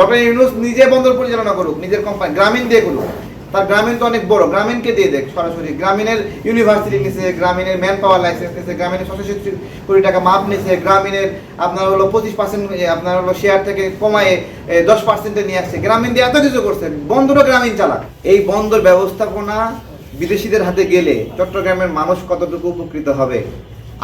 Doctor Yunus নিজে বন্দর পরিচালনা করুক, নিজের কোম্পানি গ্রামীণ দিয়ে করুক। তার গ্রামীণ তো অনেক বড়, গ্রামীণকে দিয়ে দেখ সরাসরি। গ্রামীণের ইউনিভার্সিটি নিছে, গ্রামীণের ম্যান পাওয়ার লাইসেন্স নিছে, গ্রামীণের ছশো কোটি টাকা মাপ নিছে, গ্রামীণের আপনার হলো পঁচিশ পার্সেন্ট আপনার হলো শেয়ার থেকে কমায়ে দশ পার্সেন্টে নিয়ে আসছে। গ্রামীণ দিয়ে এত কিছু করছে, বন্দরও গ্রামীণ চালাক। এই বন্দর ব্যবস্থাপনা বিদেশিদের হাতে গেলে চট্টগ্রামের মানুষ কতটুকু উপকৃত হবে?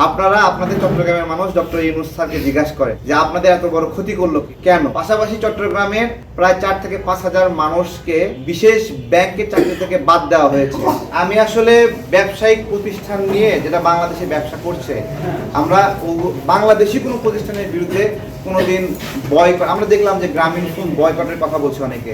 আপনারা আপনাদের চট্টগ্রামের মানুষ ডক্টর ইউনুস স্যারকে জিজ্ঞাসা করে যে আপনাদের এত বড় ক্ষতি করল কেন? পাশাপাশি চট্টগ্রামের প্রায় চার থেকে পাঁচ হাজার মানুষকে বিশেষ ব্যাংকের চাকরি থেকে বাদ দেওয়া হয়েছে। আমি আসলে ব্যবসায়িক প্রতিষ্ঠান নিয়ে যেটা বাংলাদেশে ব্যবসা করছে, আমরা বাংলাদেশি কোনো প্রতিষ্ঠানের বিরুদ্ধে কোনোদিন বয়কট আমরা দেখলাম যে গ্রামীণ ফোন বয়কটের কথা বলছে অনেকে।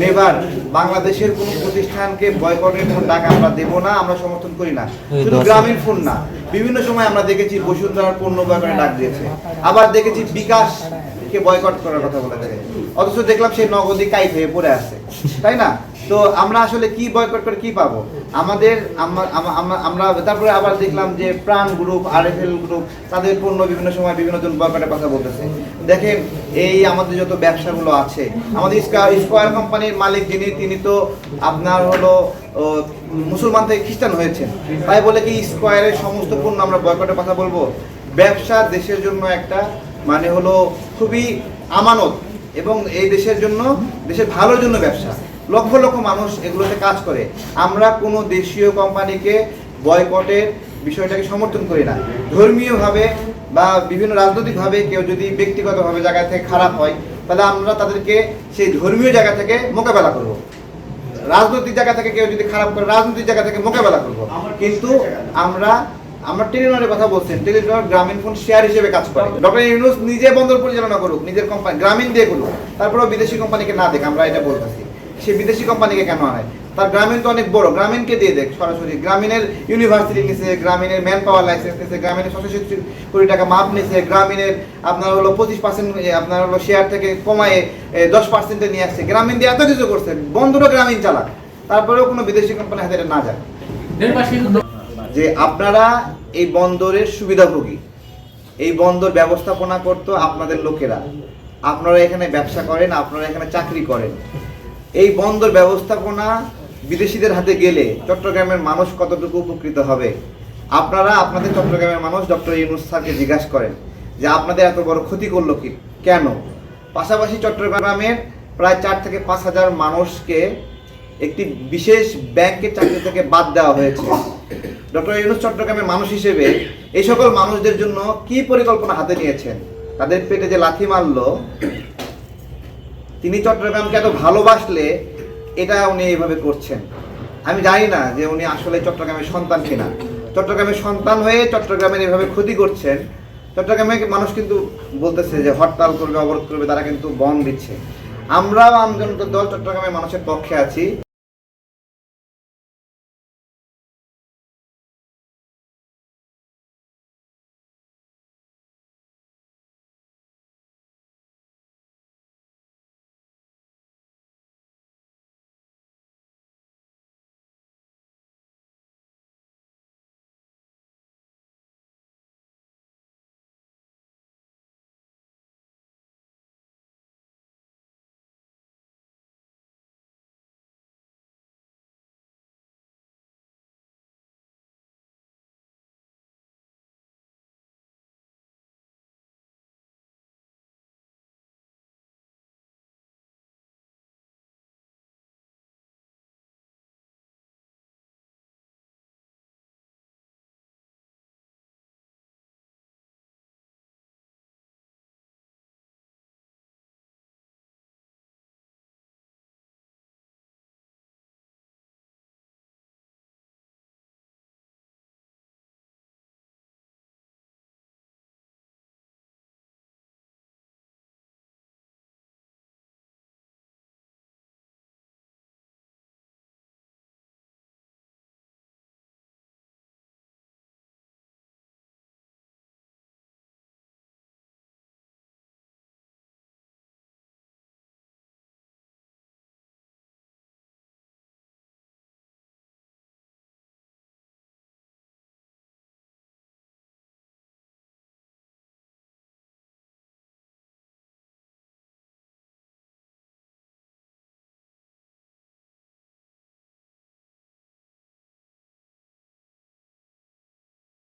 নেভার বাংলাদেশের কোন প্রতিষ্ঠানকে বয়কটের কোনো টাকা আমরা দেবো না আমরা সমর্থন করি না। শুধু গ্রামীণ ফোন না বিভিন্ন সময় আমরা দেখেছি বসুন্ধরার পণ্য বয়কটে ডাক দিয়েছে। আবার দেখেছি বিকাশ কে বয়কট করার কথা বলে থাকে। অথচ দেখলাম সেই নগদী কাইট হয়ে পড়ে আছে। তাই না? তো আমরা আসলে কি বয়কট করে কি পাবো? আমাদের, আমা- আমা- আমা- আমরা তারপরে আবার দেখলাম যে প্রাণ গ্রুপ আর এফ গ্রুপ তাদের পণ্য বিভিন্ন সময় বিভিন্ন জন বয়কটের কথা বলতেছে। দেখেন, এই আমাদের যত ব্যবসাগুলো আছে, আমাদের স্কোয়ার কোম্পানির মালিক যিনি, তিনি তো আপনার হলো মুসলমান থেকে খ্রিস্টান হয়েছেন। তাই বলে কি স্কোয়ারের সমস্ত পণ্য আমরা বয়কটের কথা বলব? ব্যবসা দেশের জন্য একটা মানে হলো খুবই আমানত এবং এই দেশের জন্য, দেশের ভালোর জন্য ব্যবসা। লক্ষ লক্ষ মানুষ এগুলোতে কাজ করে। আমরা কোনো দেশীয় কোম্পানিকে বয়কটের বিষয়টাকে সমর্থন করি না। ধর্মীয়ভাবে বা বিভিন্ন রাজনৈতিকভাবে কেউ যদি ব্যক্তিগতভাবে জায়গা থেকে খারাপ হয়, তাহলে আমরা তাদেরকে সেই ধর্মীয় জায়গা থেকে মোকাবেলা করব। রাজনৈতিক জায়গা থেকে কেউ যদি খারাপ করে, রাজনৈতিক জায়গা থেকে মোকাবেলা করব। কিন্তু আমরা আমরা টেলিনরের কথা বলছেন টেলিনর গ্রামীণ ফোন শেয়ার হিসেবে কাজ করে। ডক্টর ইউনুস নিজে বন্দর পরিচালনা করুক, নিজের কোম্পানি গ্রামীণ দিয়ে করুক, তারপরেও বিদেশি কোম্পানিকে না দেখ, আমরা এটা বলতেছি। সে বিদেশি কোম্পানিকে কেন আনায় তার গ্রামীণ তো অনেক বড়, গ্রামীণকে দিয়ে দেখ সরাসরি। গ্রামীণের ইউনিভার্সিটি নিছে, গ্রামীণের ম্যান পাওয়ার লাইসেন্স নিছে, গ্রামীণের ছশো কোটি টাকা মাপ নিছে, গ্রামীণের আপনার হলো পঁচিশ পার্সেন্ট আপনার হলো শেয়ার থেকে কমায় দশ পার্সেন্টে নিয়ে আসছে। গ্রামীণ দিয়ে এত কিছু করছে, বন্দরও গ্রামীণ চালাক, তারপরেও কোনো বিদেশি কোম্পানি হাতে না যায়। যে আপনারা এই বন্দরের সুবিধাভোগী। এই বন্দর ব্যবস্থাপনা করতো আপনাদের লোকেরা। আপনারা এখানে ব্যবসা করেন, আপনারা এখানে চাকরি করেন। এই বন্দর ব্যবস্থাপনা বিদেশিদের হাতে গেলে চট্টগ্রামের মানুষ কতটুকু উপকৃত হবে? আপনারা আপনাদের চট্টগ্রামের মানুষ ডক্টর ইউনুস স্যারকে জিজ্ঞাসা করেন যে আপনাদের এত বড় ক্ষতি করল কি? কেন? পাশাপাশি চট্টগ্রামের প্রায় চার থেকে পাঁচ হাজার মানুষকে একটি বিশেষ ব্যাংকের চাকরি থেকে বাদ দেওয়া হয়েছে। ডক্টর ইউনুস চট্টগ্রামের মানুষ হিসেবে এই সকল মানুষদের জন্য কি পরিকল্পনা হাতে নিয়েছেন? তাদের পেটে যে লাথি মারলো, তিনি চট্টগ্রামকে এত ভালোবাসলে এটা উনি এইভাবে করছেন। আমি জানি না যে উনি আসলে চট্টগ্রামের সন্তান কিনা। চট্টগ্রামের সন্তান হয়ে চট্টগ্রামের এভাবে ক্ষতি করছেন, চট্টগ্রামের মানুষ কিন্তু বলতেছে যে হরতাল করবে, অবরোধ করবে, তারা কিন্তু বন দিচ্ছে। আমরাও আমজনতা দল চট্টগ্রামের মানুষের পক্ষে আছি।